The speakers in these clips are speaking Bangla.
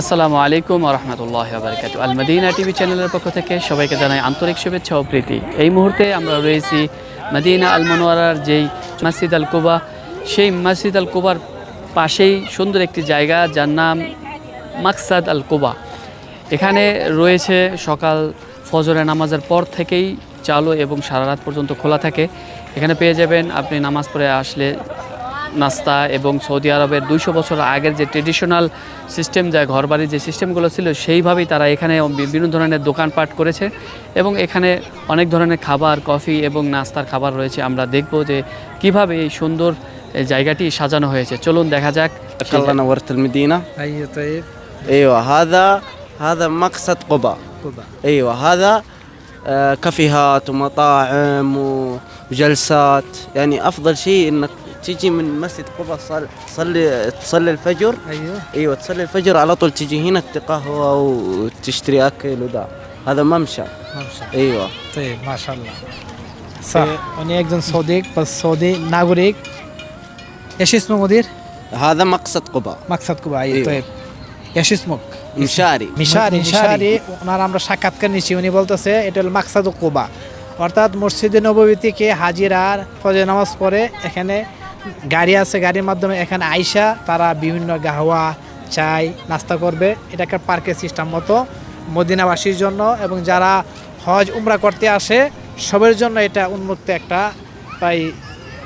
আসসালামু আলাইকুম রহমতুল্লাহ বারকাত আল মদিনা টিভি চ্যানেলের পক্ষ থেকে সবাইকে জানাই আন্তরিক শুভেচ্ছা ও প্রীতি। এই মুহূর্তে আমরা রয়েছি মদিনা আল মনোয়ারার যেই মসজিদ আল কুবা সেই মসজিদ আল কুবার পাশেই সুন্দর একটি জায়গা যার নাম মাকসাদ আল কুবা এখানে রয়েছে সকাল ফজরে নামাজের পর থেকেই চালু এবং সারা রাত পর্যন্ত খোলা থাকে। এখানে পেয়ে যাবেন আপনি নামাজ পড়ে আসলে নাস্তা এবং সৌদি আরবের দুইশো বছর আগের যে ট্রেডিশনাল সিস্টেম যা ঘরবাড়ির যে সিস্টেমগুলো ছিল সেইভাবেই তারা এখানে বিভিন্ন ধরনের দোকানপাট করেছে এবং এখানে অনেক ধরনের খাবার কফি এবং নাস্তার খাবার রয়েছে আমরা দেখব যে কিভাবে এই সুন্দর এই জায়গাটি সাজানো হয়েছে চলুন দেখা যাক সেই الله نورت المدينة ايوه طيب ايوه هذا هذا مقصد قباء قبة ايوه هذا آه، كافيهات ومطاعم وجلسات يعني افضل شيء انك تيجي من مسجد قباء صل تصلي تصلي الفجر ايوه ايوه تصلي الفجر على طول تيجي هنا تقهوى وتشتري اكل ودا هذا ممشى মাশা ايوه طيب ما شاء الله صح উনি একজন সৌদি বা সৌদি নাগরিক ايش اسمه مدير؟ هذا مقصد قباء مقصد كوبا ايوه أيوه. طيب ايش اسمك؟ مشاري মিশারি মিশারি ওনার আমরা সাক্ষাৎকার নিচ্ছি উনি বলতেছে এটা হল মাকসাদ কোবা অর্থাৎ মসজিদে নবী থেকে হাজিরার ফজর নামাজ পড়ে এখানে গাড়ি আছে গাড়ির মাধ্যমে এখানে আইসা তারা বিভিন্ন গাহওয়া চাই নাস্তা করবে। এটা একটা পার্কের সিস্টেম মতো মদিনাবাসীর জন্য এবং যারা হজ উমরা করতে আসে সবের জন্য এটা উন্মুক্ত একটা তাই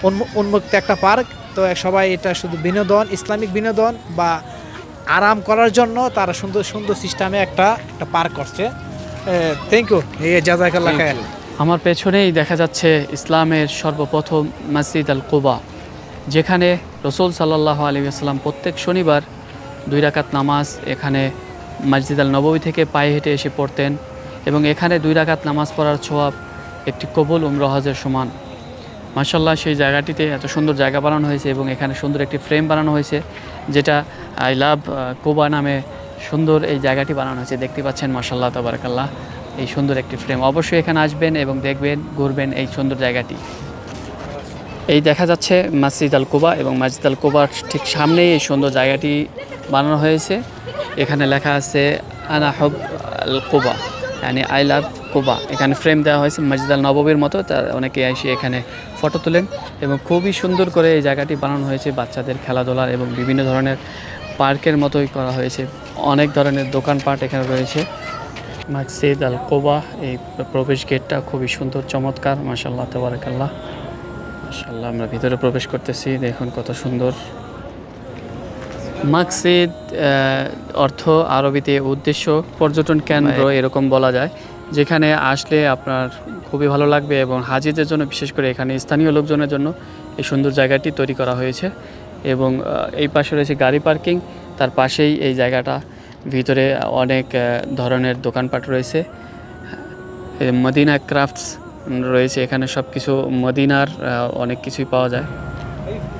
উন্মু- উন্মুক্ত একটা পার্ক। তো সবাই এটা শুধু বিনোদন ইসলামিক বিনোদন বা আরাম করার জন্য তারা সুন্দর সুন্দর সিস্টেমে একটা একটা পার্ক করছে। থ্যাংক ইউ জাজাকাল্লাহ খায়ের। আমার পেছনেই দেখা যাচ্ছে ইসলামের সর্বপ্রথম মসজিদ আল কুবা। যেখানে রসুল সাল্লাহ আলী আসসালাম প্রত্যেক শনিবার দুই রাকাত নামাজ এখানে মসজিদ আল নবী থেকে পায়ে হেঁটে এসে পড়তেন এবং এখানে দুই রাকাত নামাজ পড়ার ছোয়াব একটি কবুল উমরহাজের সমান। মাসাল্লাহ সেই জায়গাটিতে এত সুন্দর জায়গা বানানো হয়েছে এবং এখানে সুন্দর একটি ফ্রেম বানানো হয়েছে যেটা আই লাভ কোবা নামে সুন্দর এই জায়গাটি বানানো হয়েছে। দেখতে পাচ্ছেন মাসাল্লাহ তবরাকাল্লাহ, এই সুন্দর একটি ফ্রেম। অবশ্যই এখানে আসবেন এবং দেখবেন, ঘুরবেন এই সুন্দর জায়গাটি। এই দেখা যাচ্ছে মসজিদ আল কুবা এবং মসজিদ আল কুবার ঠিক সামনেই এই সুন্দর জায়গাটি বানানো হয়েছে। এখানে লেখা আছে, আনা হব আল কুবা মানে আই লাভ কুবা এখানে ফ্রেম দেওয়া হয়েছে মসজিদ আল নববীর মতো। তার অনেকে এসে এখানে ফটো তোলেন এবং খুবই সুন্দর করে এই জায়গাটি বানানো হয়েছে বাচ্চাদের খেলাধুলার এবং বিভিন্ন ধরনের পার্কের মতোই করা হয়েছে। অনেক ধরনের দোকানপাট এখানে রয়েছে। মসজিদ আল কোবা, এই প্রবেশ গেটটা খুবই সুন্দর, চমৎকার মাসাল্লাহ তবরাকাল্লাহ। মাসাল্লাহ আমরা ভিতরে প্রবেশ করতেছি দেখুন কত সুন্দর। মাকসিদ অর্থ আরবিতে উদ্দেশ্য পর্যটন কেন্দ্র এরকম বলা যায় যেখানে আসলে আপনার খুবই ভালো লাগবে এবং হাজিদের জন্য বিশেষ করে এখানে স্থানীয় লোকজনের জন্য এই সুন্দর জায়গাটি তৈরি করা হয়েছে। এবং এই পাশে রয়েছে গাড়ি পার্কিং তার পাশেই এই জায়গাটা ভিতরে অনেক ধরনের দোকানপাট রয়েছে। মদিনা ক্রাফটস রয়েছে। এখানে সব কিছু মদিনার অনেক কিছুই পাওয়া যায়।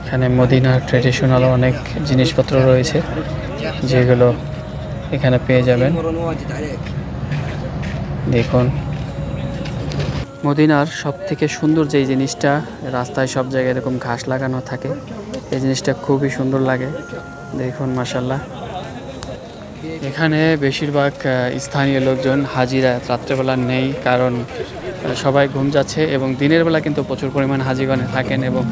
এখানে মদিনার ট্রেডিশনাল অনেক জিনিসপত্র রয়েছে, যেগুলো এখানে পেয়ে যাবেন। দেখুন, মদিনার সব থেকে সুন্দর যেই জিনিসটা, রাস্তায় সব জায়গায় এরকম ঘাস লাগানো থাকে, এই জিনিসটা খুবই সুন্দর লাগে। দেখুন মাসাল্লাহ এখানে বেশিরভাগ স্থানীয় লোকজন হাজিরা রাত্রেবেলা নেই, কারণ সবাই ঘুম যাচ্ছে এবং দিনের বেলা কিন্তু প্রচুর পরিমাণ হাজিগণে থাকেন এবং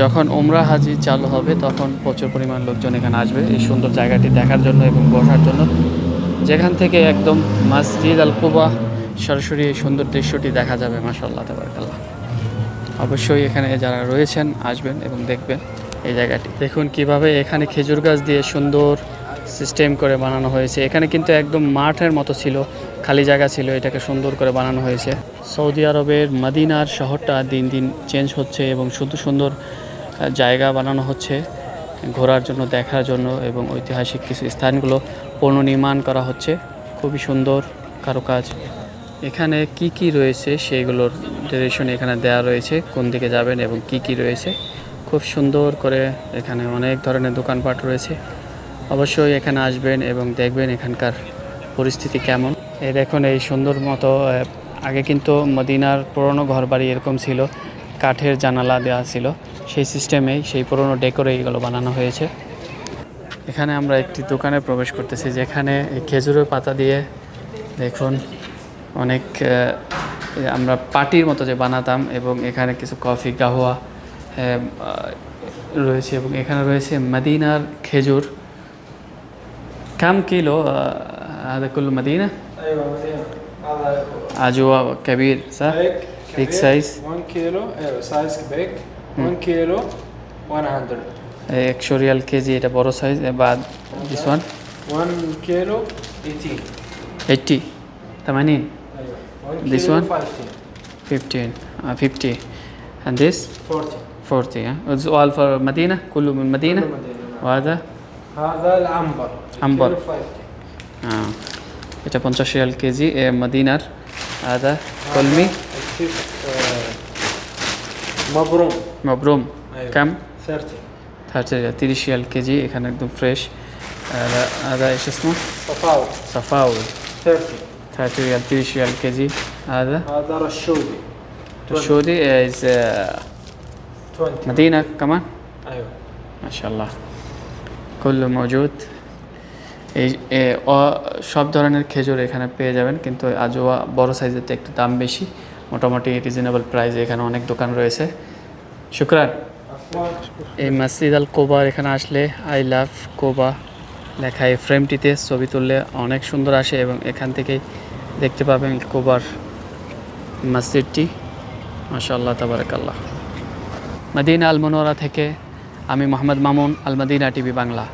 যখন ওমরা হাজি চালু হবে তখন প্রচুর পরিমাণ লোকজন এখানে আসবে এই সুন্দর জায়গাটি দেখার জন্য এবং বসার জন্য। যেখান থেকে একদম মসজিদ আল কুবা সরাসরি এই সুন্দর দৃশ্যটি দেখা যাবে মাসাল্লাহ তাবারকাল্লাহ। অবশ্যই এখানে যারা রয়েছেন, আসবেন এবং দেখবেন এই জায়গাটি। দেখুন কীভাবে এখানে খেজুর গাছ দিয়ে সুন্দর সিস্টেম করে বানানো হয়েছে। এখানে কিন্তু একদম মাঠের মতো ছিল, খালি জায়গা ছিল, এটাকে সুন্দর করে বানানো হয়েছে। সৌদি আরবের মদিনার শহরটা দিন দিন চেঞ্জ হচ্ছে এবং সুন্দর সুন্দর জায়গা বানানো হচ্ছে, ঘোরার জন্য, দেখার জন্য এবং ঐতিহাসিক কিছু স্থানগুলো পুনর্নির্মাণ করা হচ্ছে। খুবই সুন্দর কারুকাজ। এখানে কি কি রয়েছে সেইগুলোর ডিরেকশন এখানে দেওয়া রয়েছে, কোন দিকে যাবেন এবং কি কি রয়েছে। খুব সুন্দর করে এখানে অনেক ধরনের দোকানপাট রয়েছে। অবশ্যই এখানে আসবেন এবং দেখবেন এখানকার পরিস্থিতি কেমন। এই দেখুন, এই সুন্দর মতো আগে কিন্তু মদিনার পুরনো ঘরবাড়ি এরকম ছিল। কাঠের জানালা দেওয়া ছিল। সেই সিস্টেমেই সেই পুরনো ডেকোরে এগুলো বানানো হয়েছে। এখানে আমরা একটি দোকানে প্রবেশ করতেছি, যেখানে খেজুরের পাতা দিয়ে দেখুন অনেক আমরা পার্টির মতো যে বানাতাম এবং এখানে কিছু কফি, গাহুয়া রয়েছে এবং এখানে রয়েছে মদিনার খেজুর। কাম কিলো هذا كله مدينة ايوه مدينة هذا عجوة كبير صح؟ بيك big كبير. size 1 كيلو ايوه سايز بيك 1 كيلو 100 একশো রিয়াল কেজি এটা বড় সাইজ বা this one 1 كيلو 18 eighty ثمانين ايوه 1 This كيلو one? 15 15 uh, 50 and this 40 40 yeah? it's all for مدينة كله من مدينة كله مدينة. وهذا هذا العنبر عنبر. كيلو 50 آه. এটা পঞ্চাশ রিয়াল কেজি এ মদিনার هذا كلمي الكيف آه، مبروم مبروم أيوة. كم 30 30 রিয়াল 30 রিয়াল কেজি এখানে একদম ফ্রেশ هذا هذا ايش اسمه صفاوي صفاوي 30 30 ريال 30 ريال كيجي هذا هذا رشودي الشودي is uh, 20 مدينة كمان ايوه ما شاء الله কুল্লু মজুদ। এই সব ধরনের খেজুর এখানে পেয়ে যাবেন, কিন্তু আজোয়া বড় সাইজেরটা একটু দাম বেশি। মোটামুটি রিজনেবল প্রাইসে এখানে অনেক দোকান রয়েছে। শুক্রান। এই মাসিদ আল কোবার এখানে আসলে আই লাভ কোবা লেখা এই ফ্রেমটিতে ছবি তুললে অনেক সুন্দর আসে এবং এখান থেকেই দেখতে পাবেন কোবার মসজিদটি। মাসা আল্লাহ মদিনা আল আলমনোরা থেকে আমি মোহাম্মদ মামুন আলমাদিনা টিভি বাংলা।